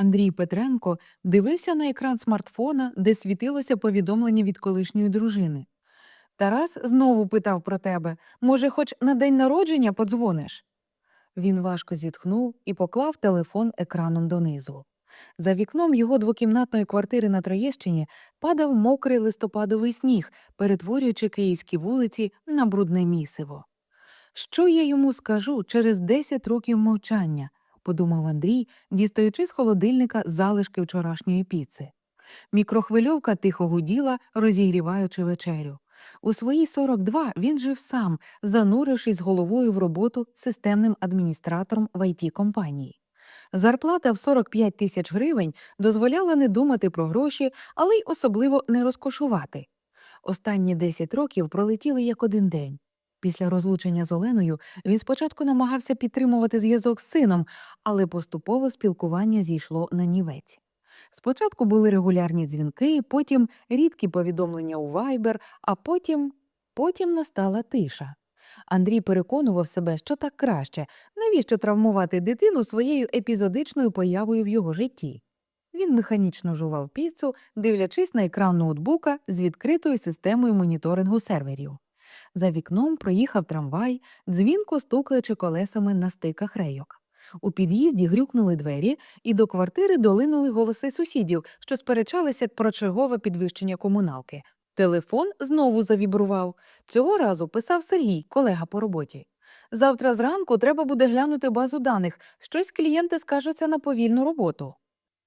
Андрій Петренко дивився на екран смартфона, де світилося повідомлення від колишньої дружини. Тарас знову питав про тебе може, хоч на день народження подзвониш? Він важко зітхнув і поклав телефон екраном донизу. За вікном його двокімнатної квартири на Троєщині падав мокрий листопадовий сніг, перетворюючи київські вулиці на брудне місиво. Що я йому скажу через 10 років мовчання? Подумав Андрій, дістаючи з холодильника залишки вчорашньої піци. Мікрохвильовка тихо гуділа, розігріваючи вечерю. У свої 42 він жив сам, занурившись головою в роботу системним адміністратором в it компанії. Зарплата в 45 тисяч гривень дозволяла не думати про гроші, але й особливо не розкошувати. Останні 10 років пролетіли як один день. Після розлучення з Оленою він спочатку намагався підтримувати зв'язок з сином, але поступово спілкування зійшло на нівець. Спочатку були регулярні дзвінки, потім рідкі повідомлення у Viber, а потім потім настала тиша. Андрій переконував себе, що так краще, навіщо травмувати дитину своєю епізодичною появою в його житті. Він механічно жував піцу, дивлячись на екран ноутбука з відкритою системою моніторингу серверів. За вікном проїхав трамвай, дзвінко стукаючи колесами на стиках рейок. У під'їзді грюкнули двері, і до квартири долинули голоси сусідів, що сперечалися про чергове підвищення комуналки. Телефон знову завібрував. Цього разу писав Сергій, колега по роботі. Завтра зранку треба буде глянути базу даних. Щось клієнти скажуться на повільну роботу.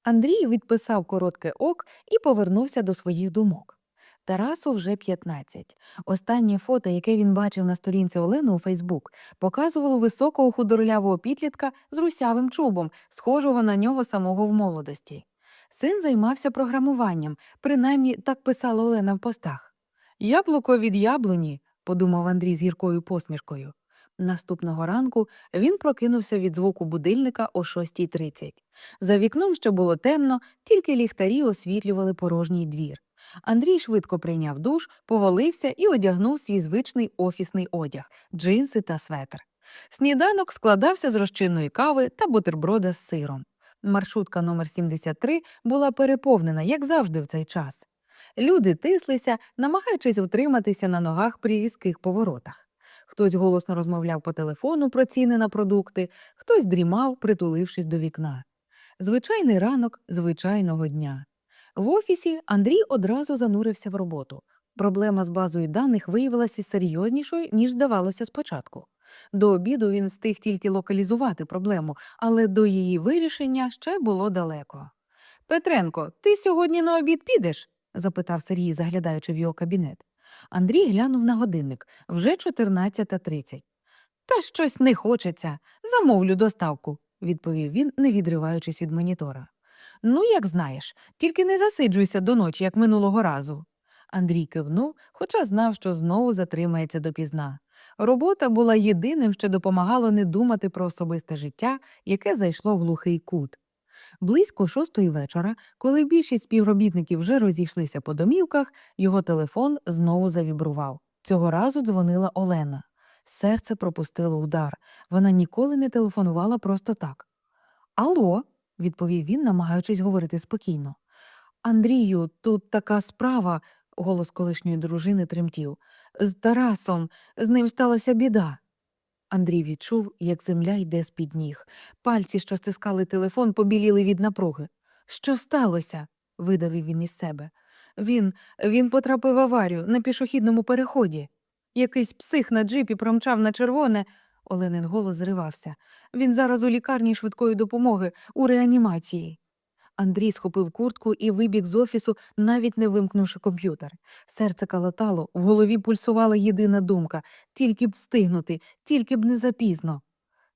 Андрій відписав коротке ок і повернувся до своїх думок. Тарасу вже 15. Останнє фото, яке він бачив на сторінці Олени у Фейсбук, показувало високого худорлявого підлітка з русявим чубом, схожого на нього самого в молодості. Син займався програмуванням, принаймні так писала Олена в постах. Яблуко від яблуні, подумав Андрій з гіркою посмішкою. Наступного ранку він прокинувся від звуку будильника о 6.30. За вікном ще було темно, тільки ліхтарі освітлювали порожній двір. Андрій швидко прийняв душ, повалився і одягнув свій звичний офісний одяг джинси та светр. Сніданок складався з розчинної кави та бутерброда з сиром. Маршрутка номер 73 була переповнена, як завжди, в цей час. Люди тислися, намагаючись утриматися на ногах при різких поворотах. Хтось голосно розмовляв по телефону про ціни на продукти, хтось дрімав, притулившись до вікна. Звичайний ранок звичайного дня. В офісі Андрій одразу занурився в роботу. Проблема з базою даних виявилася серйознішою, ніж здавалося спочатку. До обіду він встиг тільки локалізувати проблему, але до її вирішення ще було далеко. Петренко, ти сьогодні на обід підеш? запитав Сергій, заглядаючи в його кабінет. Андрій глянув на годинник вже 14.30. Та щось не хочеться. Замовлю доставку, відповів він, не відриваючись від монітора. Ну, як знаєш, тільки не засиджуйся до ночі, як минулого разу. Андрій кивнув, хоча знав, що знову затримається допізна. Робота була єдиним, що допомагало не думати про особисте життя, яке зайшло в глухий кут. Близько шостої вечора, коли більшість співробітників вже розійшлися по домівках, його телефон знову завібрував. Цього разу дзвонила Олена. Серце пропустило удар. Вона ніколи не телефонувала просто так. Алло, відповів він, намагаючись говорити спокійно. Андрію, тут така справа, голос колишньої дружини тремтів. З Тарасом, з ним сталася біда. Андрій відчув, як земля йде з-під ніг. Пальці, що стискали телефон, побіліли від напруги. Що сталося? видавив він із себе. Він він потрапив в аварію на пішохідному переході. Якийсь псих на джипі промчав на червоне. Оленин голос зривався. Він зараз у лікарні швидкої допомоги у реанімації. Андрій схопив куртку і вибіг з офісу, навіть не вимкнувши комп'ютер. Серце калатало, в голові пульсувала єдина думка тільки б встигнути, тільки б не запізно.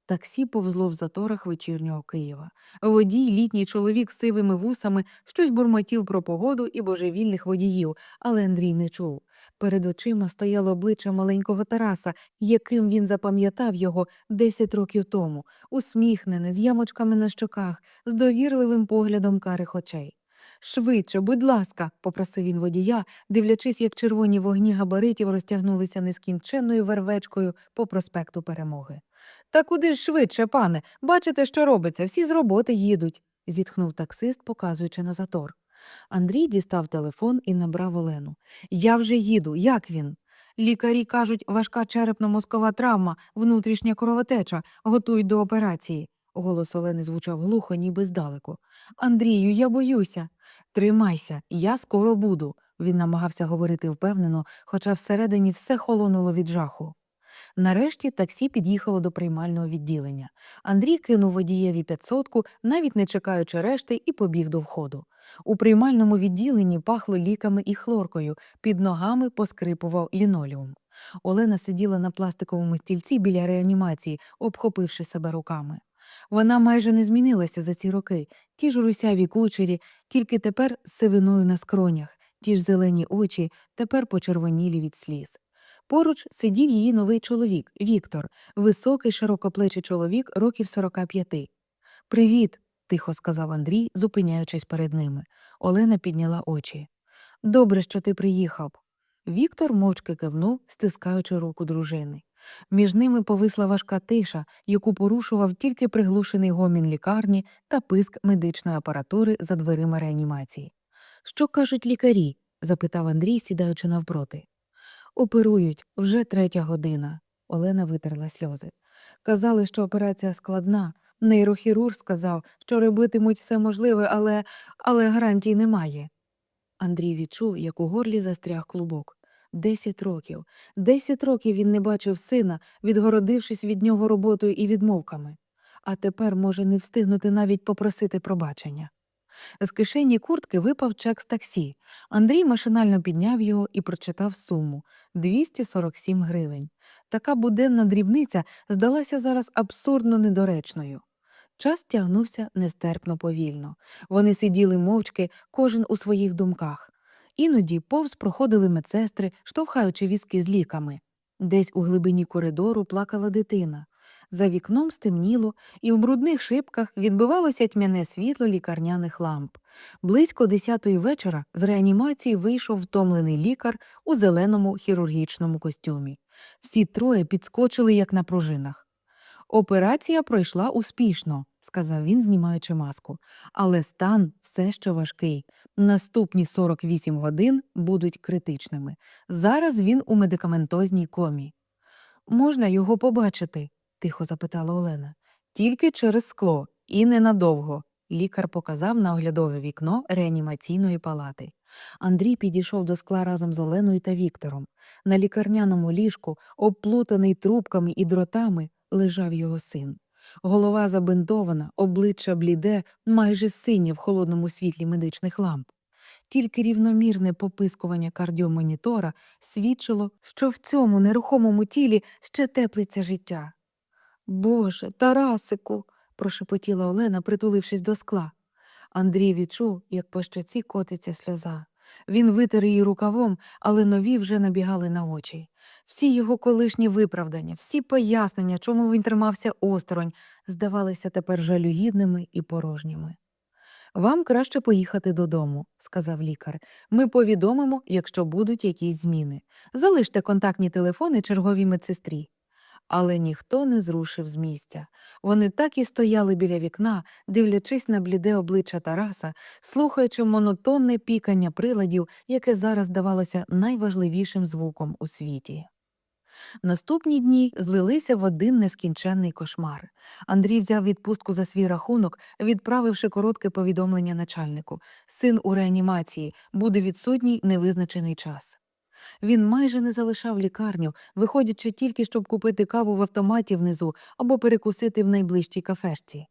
Таксі повзло в заторах вечірнього Києва. Водій, літній чоловік з сивими вусами, щось бурмотів про погоду і божевільних водіїв, але Андрій не чув. Перед очима стояло обличчя маленького Тараса, яким він запам'ятав його 10 років тому, усміхнене, з ямочками на щоках, з довірливим поглядом карих очей. Швидше, будь ласка, попросив він водія, дивлячись, як червоні вогні габаритів розтягнулися нескінченною вервечкою по проспекту Перемоги. Та куди ж швидше, пане? Бачите, що робиться, всі з роботи їдуть, зітхнув таксист, показуючи на затор. Андрій дістав телефон і набрав Олену. Я вже їду. Як він? Лікарі кажуть, важка черепно-мозкова травма, внутрішня кровотеча, готують до операції. Голос Олени звучав глухо, ніби здалеку. Андрію, я боюся. Тримайся, я скоро буду. Він намагався говорити впевнено, хоча всередині все холонуло від жаху. Нарешті таксі під'їхало до приймального відділення. Андрій кинув водієві п'ятсотку, навіть не чекаючи решти, і побіг до входу. У приймальному відділенні пахло ліками і хлоркою, під ногами поскрипував лінолеум. Олена сиділа на пластиковому стільці біля реанімації, обхопивши себе руками. Вона майже не змінилася за ці роки. Ті ж русяві кучері, тільки тепер з сивиною на скронях, ті ж зелені очі, тепер почервонілі від сліз. Поруч сидів її новий чоловік Віктор, високий широкоплечий чоловік років 45. Привіт, тихо сказав Андрій, зупиняючись перед ними. Олена підняла очі. Добре, що ти приїхав. Віктор мовчки кивнув, стискаючи руку дружини. Між ними повисла важка тиша, яку порушував тільки приглушений гомін лікарні та писк медичної апаратури за дверима реанімації. Що кажуть лікарі? запитав Андрій, сідаючи навпроти. Оперують вже третя година. Олена витерла сльози. Казали, що операція складна. Нейрохірург сказав, що робитимуть все можливе, але, але гарантій немає. Андрій відчув, як у горлі застряг клубок. Десять років. Десять років він не бачив сина, відгородившись від нього роботою і відмовками. А тепер може не встигнути навіть попросити пробачення. З кишені куртки випав чек з таксі. Андрій машинально підняв його і прочитав суму 247 гривень. Така буденна дрібниця здалася зараз абсурдно недоречною. Час тягнувся нестерпно повільно. Вони сиділи мовчки, кожен у своїх думках. Іноді повз проходили медсестри, штовхаючи візки з ліками. Десь у глибині коридору плакала дитина. За вікном стемніло, і в брудних шибках відбивалося тьмяне світло лікарняних ламп. Близько десятої вечора з реанімації вийшов втомлений лікар у зеленому хірургічному костюмі. Всі троє підскочили, як на пружинах. Операція пройшла успішно, сказав він, знімаючи маску, але стан все ще важкий. Наступні 48 годин будуть критичними. Зараз він у медикаментозній комі. Можна його побачити? Тихо запитала Олена. Тільки через скло і ненадовго. Лікар показав на оглядове вікно реанімаційної палати. Андрій підійшов до скла разом з Оленою та Віктором. На лікарняному ліжку, обплутаний трубками і дротами, лежав його син. Голова забинтована, обличчя бліде, майже синє в холодному світлі медичних ламп. Тільки рівномірне попискування кардіомонітора свідчило, що в цьому нерухомому тілі ще теплиться життя. Боже, Тарасику, прошепотіла Олена, притулившись до скла. Андрій відчув, як по щоці котиться сльоза. Він витер її рукавом, але нові вже набігали на очі. Всі його колишні виправдання, всі пояснення, чому він тримався осторонь, здавалися тепер жалюгідними і порожніми. Вам краще поїхати додому, сказав лікар. Ми повідомимо, якщо будуть якісь зміни. Залиште контактні телефони черговій медсестрі. Але ніхто не зрушив з місця. Вони так і стояли біля вікна, дивлячись на бліде обличчя Тараса, слухаючи монотонне пікання приладів, яке зараз здавалося найважливішим звуком у світі. Наступні дні злилися в один нескінченний кошмар. Андрій взяв відпустку за свій рахунок, відправивши коротке повідомлення начальнику син у реанімації буде відсутній невизначений час. Він майже не залишав лікарню, виходячи тільки, щоб купити каву в автоматі внизу або перекусити в найближчій кафешці.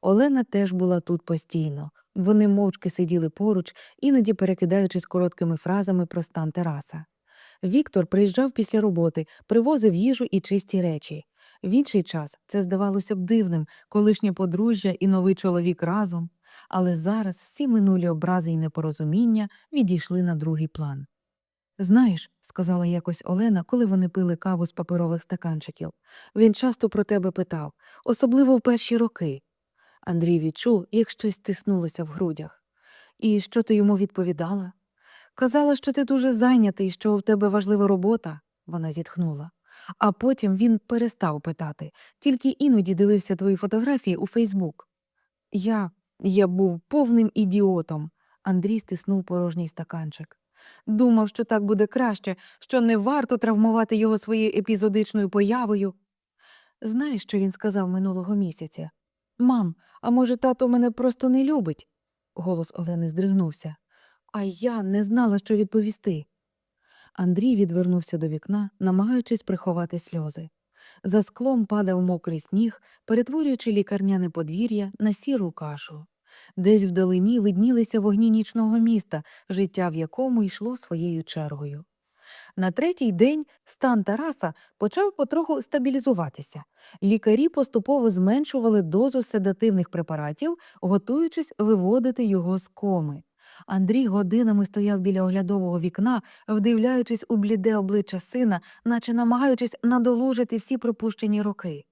Олена теж була тут постійно. Вони мовчки сиділи поруч, іноді перекидаючись короткими фразами про стан тераса. Віктор приїжджав після роботи, привозив їжу і чисті речі. В інший час це здавалося б дивним, колишнє подружжя і новий чоловік разом. Але зараз всі минулі образи і непорозуміння відійшли на другий план. Знаєш, сказала якось Олена, коли вони пили каву з паперових стаканчиків, він часто про тебе питав, особливо в перші роки. Андрій відчув, як щось стиснулося в грудях. І що ти йому відповідала? Казала, що ти дуже зайнятий, що в тебе важлива робота, вона зітхнула. А потім він перестав питати, тільки іноді дивився твої фотографії у Фейсбук. Я Я був повним ідіотом. Андрій стиснув порожній стаканчик. Думав, що так буде краще, що не варто травмувати його своєю епізодичною появою. Знаєш, що він сказав минулого місяця? Мам, а може, тато мене просто не любить? Голос Олени здригнувся. А я не знала, що відповісти. Андрій відвернувся до вікна, намагаючись приховати сльози. За склом падав мокрий сніг, перетворюючи лікарняне подвір'я на сіру кашу. Десь вдалині виднілися вогні нічного міста, життя в якому йшло своєю чергою. На третій день стан Тараса почав потроху стабілізуватися. Лікарі поступово зменшували дозу седативних препаратів, готуючись виводити його з коми. Андрій годинами стояв біля оглядового вікна, вдивляючись у бліде обличчя сина, наче намагаючись надолужити всі пропущені роки.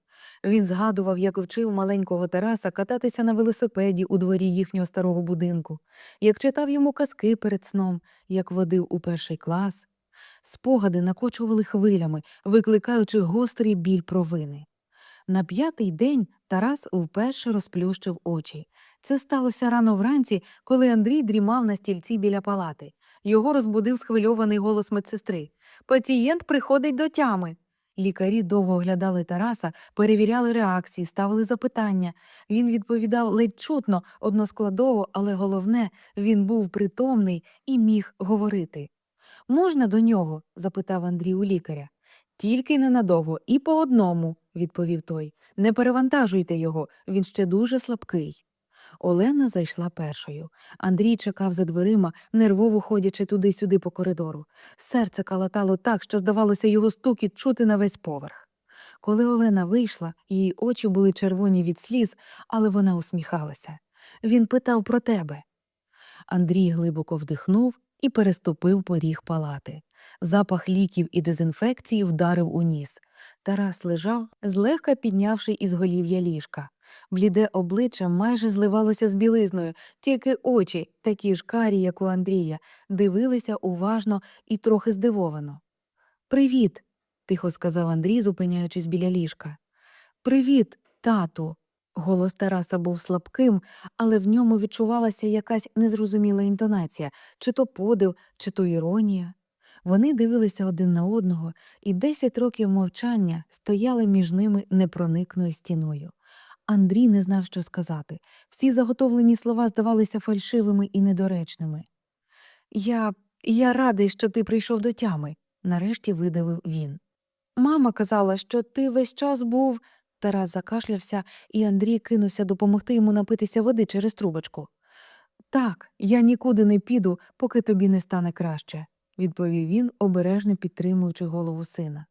Він згадував, як вчив маленького Тараса кататися на велосипеді у дворі їхнього старого будинку, як читав йому казки перед сном, як водив у перший клас. Спогади накочували хвилями, викликаючи гострий біль провини. На п'ятий день Тарас вперше розплющив очі. Це сталося рано вранці, коли Андрій дрімав на стільці біля палати. Його розбудив схвильований голос медсестри. Пацієнт приходить до тями. Лікарі довго оглядали Тараса, перевіряли реакції, ставили запитання. Він відповідав ледь чутно, односкладово, але головне, він був притомний і міг говорити. Можна до нього? запитав Андрій у лікаря. Тільки ненадовго і по одному, відповів той. Не перевантажуйте його, він ще дуже слабкий. Олена зайшла першою. Андрій чекав за дверима, нервово ходячи туди-сюди по коридору. Серце калатало так, що, здавалося, його стукіт чути на весь поверх. Коли Олена вийшла, її очі були червоні від сліз, але вона усміхалася. Він питав про тебе. Андрій глибоко вдихнув і переступив поріг палати. Запах ліків і дезінфекції вдарив у ніс. Тарас лежав, злегка піднявши із голів'я ліжка. Бліде обличчя майже зливалося з білизною, тільки очі, такі ж карі, як у Андрія, дивилися уважно і трохи здивовано. Привіт, тихо сказав Андрій, зупиняючись біля ліжка. Привіт, тату. Голос Тараса був слабким, але в ньому відчувалася якась незрозуміла інтонація, чи то подив, чи то іронія. Вони дивилися один на одного, і десять років мовчання стояли між ними непроникною стіною. Андрій не знав, що сказати. Всі заготовлені слова здавалися фальшивими і недоречними. Я я радий, що ти прийшов до тями, нарешті видавив він. Мама казала, що ти весь час був. Тарас закашлявся, і Андрій кинувся допомогти йому напитися води через трубочку. Так, я нікуди не піду, поки тобі не стане краще, відповів він, обережно підтримуючи голову сина.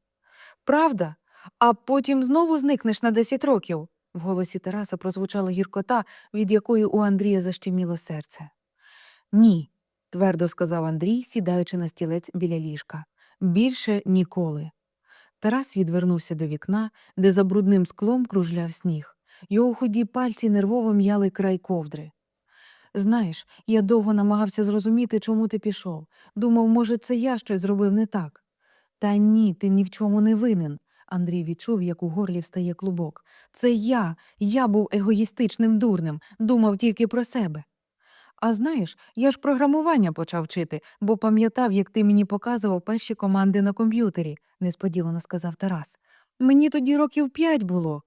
Правда? А потім знову зникнеш на десять років. В голосі Тараса прозвучала гіркота, від якої у Андрія защеміло серце. Ні, твердо сказав Андрій, сідаючи на стілець біля ліжка. Більше ніколи. Тарас відвернувся до вікна, де за брудним склом кружляв сніг. Його худі пальці нервово м'яли край ковдри. Знаєш, я довго намагався зрозуміти, чому ти пішов. Думав, може, це я щось зробив не так. Та ні, ти ні в чому не винен. Андрій відчув, як у горлі встає клубок. Це я, я був егоїстичним дурнем, думав тільки про себе. А знаєш, я ж програмування почав вчити, бо пам'ятав, як ти мені показував перші команди на комп'ютері, несподівано сказав Тарас. Мені тоді років п'ять було.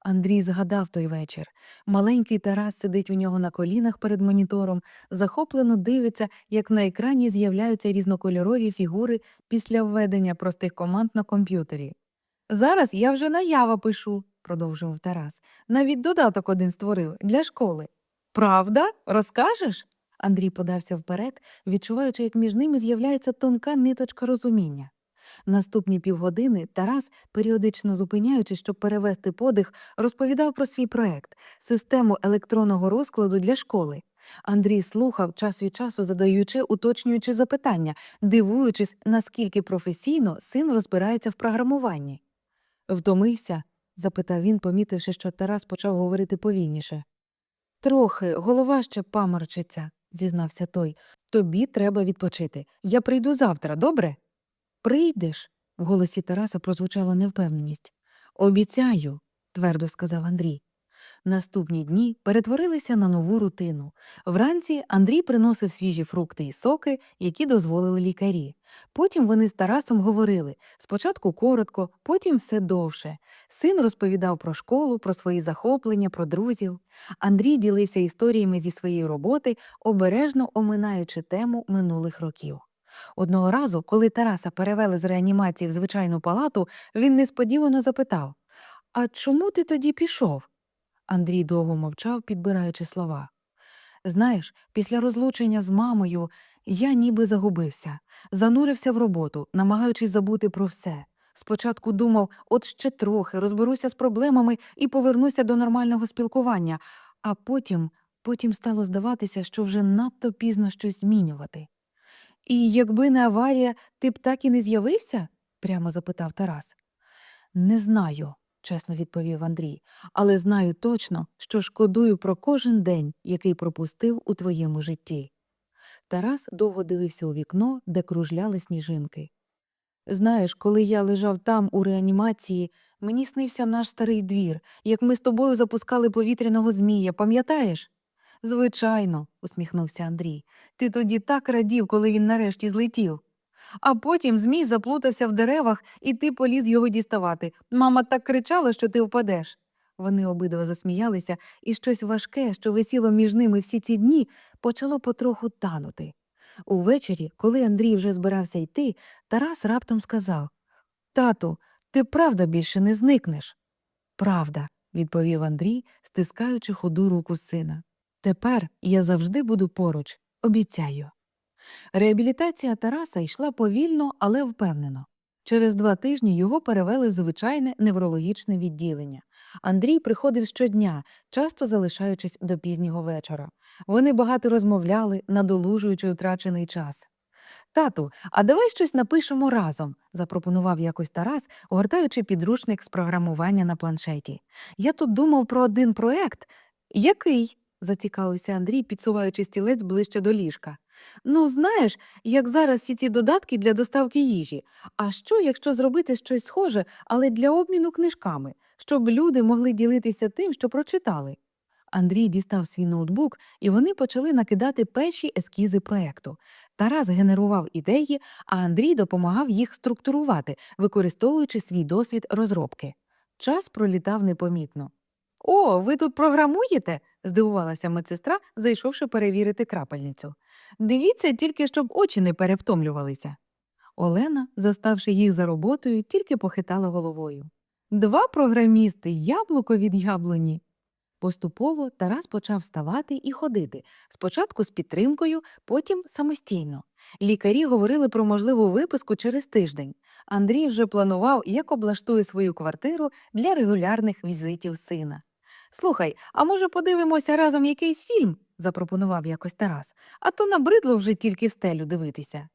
Андрій згадав той вечір. Маленький Тарас сидить у нього на колінах перед монітором, захоплено дивиться, як на екрані з'являються різнокольорові фігури після введення простих команд на комп'ютері. Зараз я вже наява пишу, продовжував Тарас. Навіть додаток один створив для школи. Правда? Розкажеш? Андрій подався вперед, відчуваючи, як між ними з'являється тонка ниточка розуміння. Наступні півгодини Тарас, періодично зупиняючись, щоб перевести подих, розповідав про свій проект систему електронного розкладу для школи. Андрій слухав час від часу, задаючи уточнюючи запитання, дивуючись, наскільки професійно син розбирається в програмуванні. Втомився? запитав він, помітивши, що Тарас почав говорити повільніше. Трохи, голова ще паморчиться, зізнався той. Тобі треба відпочити. Я прийду завтра, добре? Прийдеш? В голосі Тараса прозвучала невпевненість. Обіцяю, твердо сказав Андрій. Наступні дні перетворилися на нову рутину. Вранці Андрій приносив свіжі фрукти і соки, які дозволили лікарі. Потім вони з Тарасом говорили спочатку коротко, потім все довше. Син розповідав про школу, про свої захоплення, про друзів. Андрій ділився історіями зі своєї роботи, обережно оминаючи тему минулих років. Одного разу, коли Тараса перевели з реанімації в звичайну палату, він несподівано запитав А чому ти тоді пішов? Андрій довго мовчав, підбираючи слова. Знаєш, після розлучення з мамою я ніби загубився, занурився в роботу, намагаючись забути про все. Спочатку думав, от ще трохи розберуся з проблемами і повернуся до нормального спілкування, а потім, потім стало здаватися, що вже надто пізно щось змінювати. І якби не аварія, ти б так і не з'явився? прямо запитав Тарас. Не знаю, чесно відповів Андрій, але знаю точно, що шкодую про кожен день, який пропустив у твоєму житті. Тарас довго дивився у вікно, де кружляли сніжинки. Знаєш, коли я лежав там у реанімації, мені снився наш старий двір, як ми з тобою запускали повітряного змія, пам'ятаєш? Звичайно, усміхнувся Андрій. Ти тоді так радів, коли він нарешті злетів. А потім змій заплутався в деревах, і ти поліз його діставати. Мама так кричала, що ти впадеш. Вони обидва засміялися, і щось важке, що висіло між ними всі ці дні, почало потроху танути. Увечері, коли Андрій вже збирався йти, Тарас раптом сказав Тату, ти правда більше не зникнеш? Правда, відповів Андрій, стискаючи худу руку сина. Тепер я завжди буду поруч, обіцяю. Реабілітація Тараса йшла повільно, але впевнено. Через два тижні його перевели в звичайне неврологічне відділення. Андрій приходив щодня, часто залишаючись до пізнього вечора. Вони багато розмовляли, надолужуючи втрачений час. Тату, а давай щось напишемо разом, запропонував якось Тарас, гортаючи підручник з програмування на планшеті. Я тут думав про один проект. Який? Зацікавився Андрій, підсуваючи стілець ближче до ліжка. Ну, знаєш, як зараз всі ці додатки для доставки їжі. А що, якщо зробити щось схоже, але для обміну книжками, щоб люди могли ділитися тим, що прочитали? Андрій дістав свій ноутбук, і вони почали накидати перші ескізи проекту. Тарас генерував ідеї, а Андрій допомагав їх структурувати, використовуючи свій досвід розробки. Час пролітав непомітно. О, ви тут програмуєте? здивувалася медсестра, зайшовши перевірити крапельницю. Дивіться, тільки щоб очі не перевтомлювалися. Олена, заставши їх за роботою, тільки похитала головою. Два програмісти, яблуко від яблуні. Поступово Тарас почав вставати і ходити, спочатку з підтримкою, потім самостійно. Лікарі говорили про можливу виписку через тиждень. Андрій вже планував, як облаштує свою квартиру для регулярних візитів сина. Слухай, а може подивимося разом якийсь фільм? запропонував якось Тарас, а то набридло вже тільки в стелю дивитися.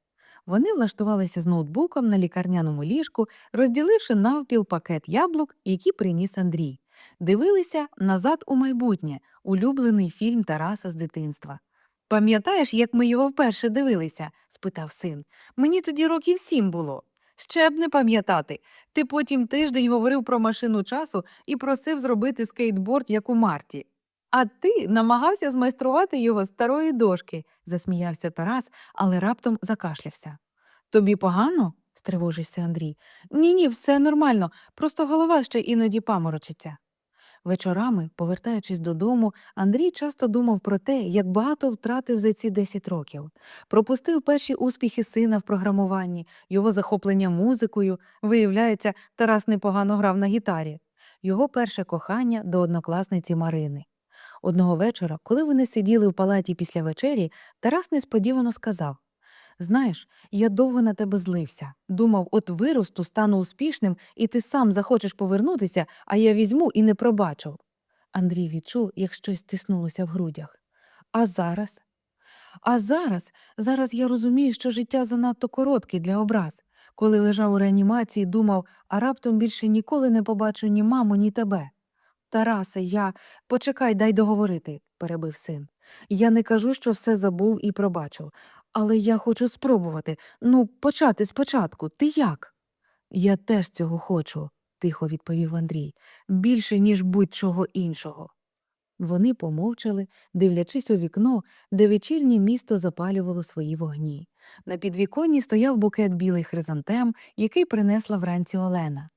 Вони влаштувалися з ноутбуком на лікарняному ліжку, розділивши навпіл пакет яблук, які приніс Андрій. Дивилися назад у майбутнє, улюблений фільм Тараса з дитинства. Пам'ятаєш, як ми його вперше дивилися? спитав син. Мені тоді років сім було. Ще б не пам'ятати. Ти потім тиждень говорив про машину часу і просив зробити скейтборд, як у Марті. А ти намагався змайструвати його з старої дошки, засміявся Тарас, але раптом закашлявся. Тобі погано? стривожився Андрій. Ні, ні, все нормально, просто голова ще іноді паморочиться. Вечорами, повертаючись додому, Андрій часто думав про те, як багато втратив за ці 10 років. Пропустив перші успіхи сина в програмуванні, його захоплення музикою. Виявляється, Тарас непогано грав на гітарі, його перше кохання до однокласниці Марини. Одного вечора, коли вони сиділи в палаті після вечері, Тарас несподівано сказав Знаєш, я довго на тебе злився. Думав, от виросту, стану успішним, і ти сам захочеш повернутися, а я візьму і не пробачу. Андрій відчув, як щось стиснулося в грудях. А зараз? А зараз, зараз я розумію, що життя занадто коротке для образ. Коли лежав у реанімації, думав, а раптом більше ніколи не побачу ні маму, ні тебе. Тарасе, я почекай, дай договорити, перебив син. Я не кажу, що все забув і пробачив, але я хочу спробувати. Ну, почати спочатку. Ти як? Я теж цього хочу, тихо відповів Андрій, більше, ніж будь-чого іншого. Вони помовчали, дивлячись у вікно, де вечірнє місто запалювало свої вогні. На підвіконні стояв букет білих хризантем, який принесла вранці Олена.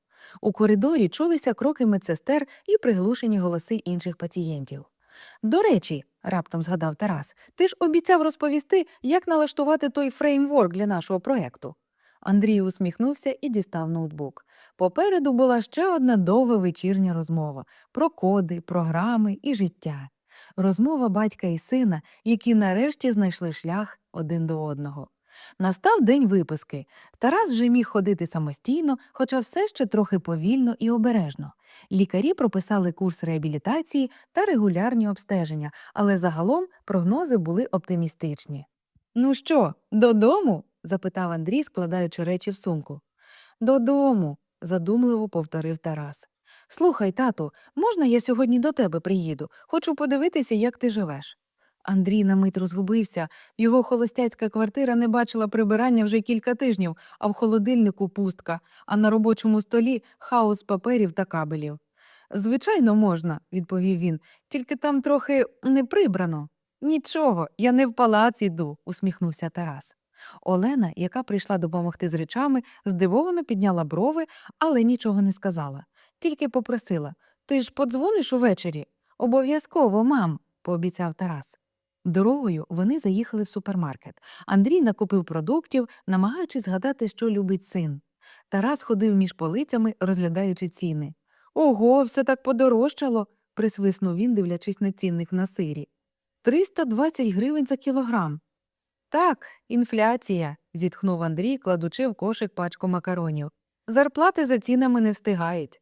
У коридорі чулися кроки медсестер і приглушені голоси інших пацієнтів. До речі, раптом згадав Тарас, ти ж обіцяв розповісти, як налаштувати той фреймворк для нашого проекту. Андрій усміхнувся і дістав ноутбук. Попереду була ще одна довга вечірня розмова про коди, програми і життя. Розмова батька і сина, які нарешті знайшли шлях один до одного. Настав день виписки. Тарас вже міг ходити самостійно, хоча все ще трохи повільно і обережно. Лікарі прописали курс реабілітації та регулярні обстеження, але загалом прогнози були оптимістичні. Ну що, додому? запитав Андрій, складаючи речі в сумку. Додому, задумливо повторив Тарас. Слухай, тату, можна я сьогодні до тебе приїду? Хочу подивитися, як ти живеш. Андрій на мить розгубився. Його холостяцька квартира не бачила прибирання вже кілька тижнів, а в холодильнику пустка, а на робочому столі хаос паперів та кабелів. Звичайно, можна, відповів він, тільки там трохи не прибрано. Нічого, я не в палац іду, усміхнувся Тарас. Олена, яка прийшла допомогти з речами, здивовано підняла брови, але нічого не сказала. Тільки попросила Ти ж подзвониш увечері? Обов'язково, мам, пообіцяв Тарас. Дорогою вони заїхали в супермаркет. Андрій накупив продуктів, намагаючись згадати, що любить син. Тарас ходив між полицями, розглядаючи ціни. Ого, все так подорожчало, присвиснув він, дивлячись на цінник на сирі. 320 гривень за кілограм. Так, інфляція, зітхнув Андрій, кладучи в кошик пачку макаронів. Зарплати за цінами не встигають.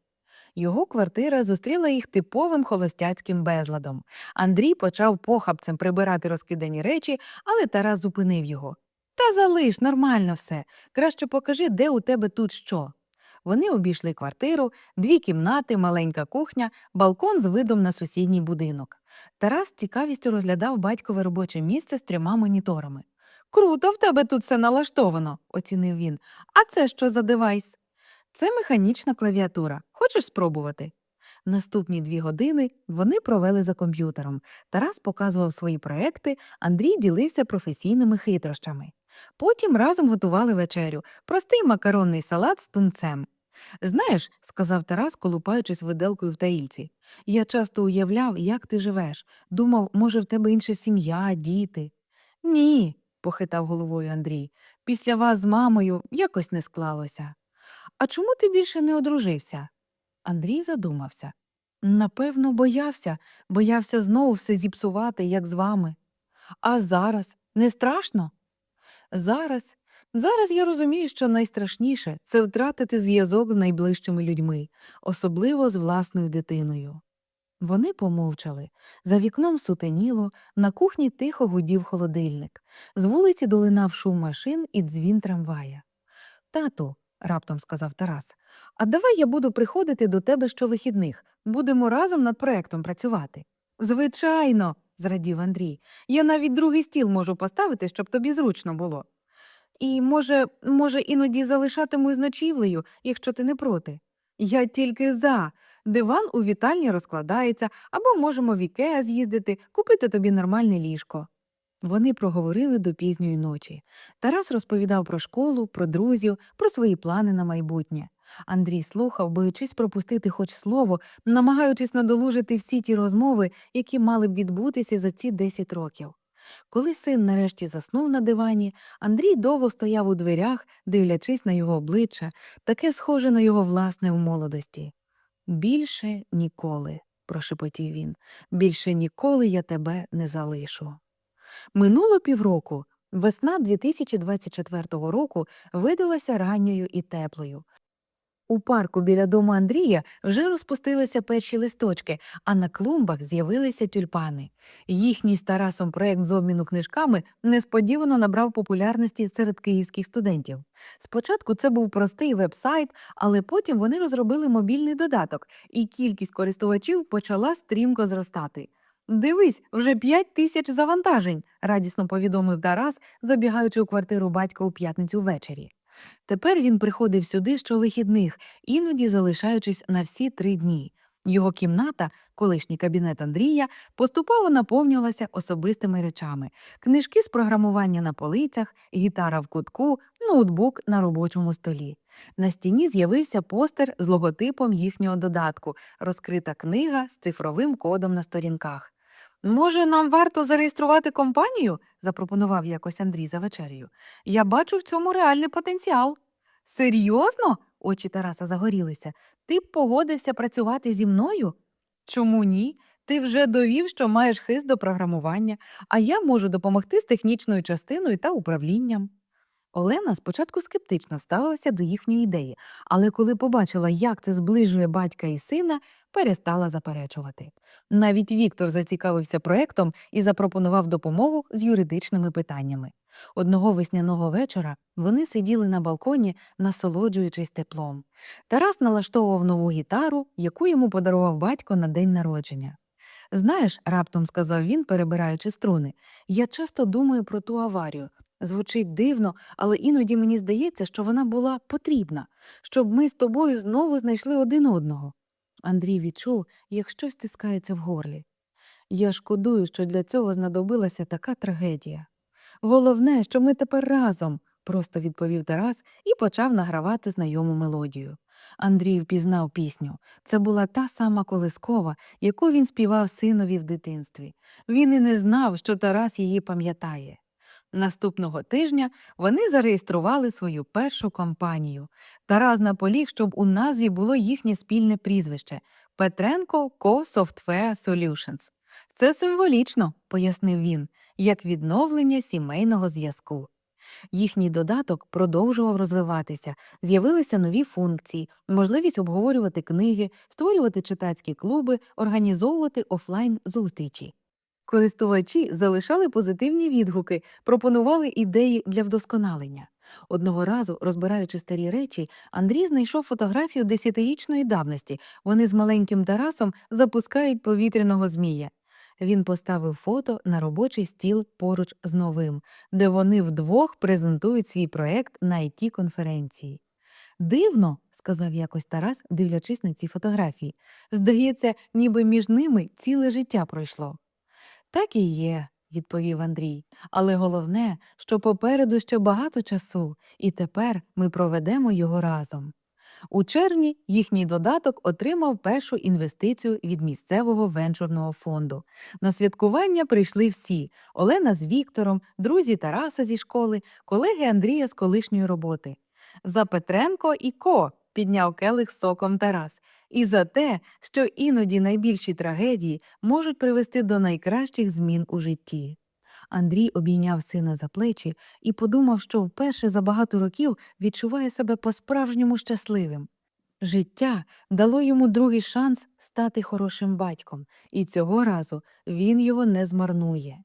Його квартира зустріла їх типовим холостяцьким безладом. Андрій почав похапцем прибирати розкидані речі, але Тарас зупинив його. Та залиш, нормально все. Краще покажи, де у тебе тут що. Вони обійшли квартиру, дві кімнати, маленька кухня, балкон з видом на сусідній будинок. Тарас з цікавістю розглядав батькове робоче місце з трьома моніторами. Круто в тебе тут все налаштовано, оцінив він. А це що за девайс? Це механічна клавіатура. Хочеш спробувати? Наступні дві години вони провели за комп'ютером. Тарас показував свої проекти, Андрій ділився професійними хитрощами. Потім разом готували вечерю простий макаронний салат з тунцем. Знаєш, сказав Тарас, колупаючись виделкою в таїльці, я часто уявляв, як ти живеш. Думав, може, в тебе інша сім'я, діти. Ні, похитав головою Андрій. Після вас з мамою якось не склалося. А чому ти більше не одружився? Андрій задумався. Напевно, боявся, боявся знову все зіпсувати, як з вами. А зараз не страшно? Зараз, зараз я розумію, що найстрашніше це втратити зв'язок з найближчими людьми, особливо з власною дитиною. Вони помовчали. За вікном сутеніло, на кухні тихо гудів холодильник. З вулиці долинав шум машин і дзвін трамвая. Тату, раптом сказав Тарас, а давай я буду приходити до тебе щовихідних. Будемо разом над проектом працювати. Звичайно, зрадів Андрій. Я навіть другий стіл можу поставити, щоб тобі зручно було. І, може, може, іноді залишатиму з ночівлею, якщо ти не проти. Я тільки за. Диван у вітальні розкладається, або можемо в Ікеа з'їздити, купити тобі нормальне ліжко. Вони проговорили до пізньої ночі. Тарас розповідав про школу, про друзів, про свої плани на майбутнє. Андрій слухав, боючись пропустити хоч слово, намагаючись надолужити всі ті розмови, які мали б відбутися за ці 10 років. Коли син нарешті заснув на дивані, Андрій довго стояв у дверях, дивлячись на його обличчя, таке схоже на його власне в молодості. Більше ніколи, прошепотів він, більше ніколи я тебе не залишу. Минуло півроку. Весна 2024 року видалася ранньою і теплою. У парку біля дому Андрія вже розпустилися перші листочки, а на клумбах з'явилися тюльпани. Їхній з Тарасом проект з обміну книжками несподівано набрав популярності серед київських студентів. Спочатку це був простий веб-сайт, але потім вони розробили мобільний додаток, і кількість користувачів почала стрімко зростати. Дивись, вже п'ять тисяч завантажень, радісно повідомив Тарас, забігаючи у квартиру батька у п'ятницю ввечері. Тепер він приходив сюди щовихідних, іноді залишаючись на всі три дні. Його кімната, колишній кабінет Андрія, поступово наповнювалася особистими речами: книжки з програмування на полицях, гітара в кутку, ноутбук на робочому столі. На стіні з'явився постер з логотипом їхнього додатку, розкрита книга з цифровим кодом на сторінках. Може, нам варто зареєструвати компанію? запропонував якось Андрій за вечерею. Я бачу в цьому реальний потенціал. Серйозно? Очі Тараса загорілися. Ти б погодився працювати зі мною? Чому ні? Ти вже довів, що маєш хист до програмування, а я можу допомогти з технічною частиною та управлінням. Олена спочатку скептично ставилася до їхньої ідеї, але коли побачила, як це зближує батька і сина, перестала заперечувати. Навіть Віктор зацікавився проектом і запропонував допомогу з юридичними питаннями. Одного весняного вечора вони сиділи на балконі, насолоджуючись теплом. Тарас налаштовував нову гітару, яку йому подарував батько на день народження. Знаєш, раптом сказав він, перебираючи струни, я часто думаю про ту аварію. Звучить дивно, але іноді мені здається, що вона була потрібна, щоб ми з тобою знову знайшли один одного. Андрій відчув, як щось стискається в горлі. Я шкодую, що для цього знадобилася така трагедія. Головне, що ми тепер разом, просто відповів Тарас і почав награвати знайому мелодію. Андрій впізнав пісню. Це була та сама колискова, яку він співав синові в дитинстві. Він і не знав, що Тарас її пам'ятає. Наступного тижня вони зареєстрували свою першу компанію. Тарас наполіг, щоб у назві було їхнє спільне прізвище Петренко Co Software Solutions. Це символічно, пояснив він, як відновлення сімейного зв'язку. Їхній додаток продовжував розвиватися, з'явилися нові функції, можливість обговорювати книги, створювати читацькі клуби, організовувати офлайн зустрічі. Користувачі залишали позитивні відгуки, пропонували ідеї для вдосконалення. Одного разу, розбираючи старі речі, Андрій знайшов фотографію десятирічної давності. Вони з маленьким Тарасом запускають повітряного змія. Він поставив фото на робочий стіл поруч з новим, де вони вдвох презентують свій проект на it конференції. Дивно, сказав якось Тарас, дивлячись на ці фотографії. Здається, ніби між ними ціле життя пройшло. Так і є, відповів Андрій. Але головне, що попереду ще багато часу, і тепер ми проведемо його разом. У червні їхній додаток отримав першу інвестицію від місцевого венчурного фонду. На святкування прийшли всі: Олена з Віктором, друзі Тараса зі школи, колеги Андрія з колишньої роботи. За Петренко і Ко підняв келих соком Тарас, і за те, що іноді найбільші трагедії можуть привести до найкращих змін у житті. Андрій обійняв сина за плечі і подумав, що вперше за багато років відчуває себе по-справжньому щасливим. Життя дало йому другий шанс стати хорошим батьком, і цього разу він його не змарнує.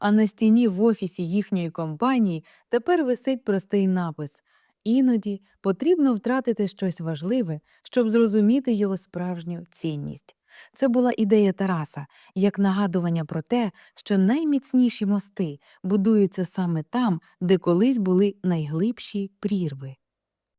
А на стіні в офісі їхньої компанії тепер висить простий напис Іноді потрібно втратити щось важливе, щоб зрозуміти його справжню цінність. Це була ідея Тараса, як нагадування про те, що найміцніші мости будуються саме там, де колись були найглибші прірви.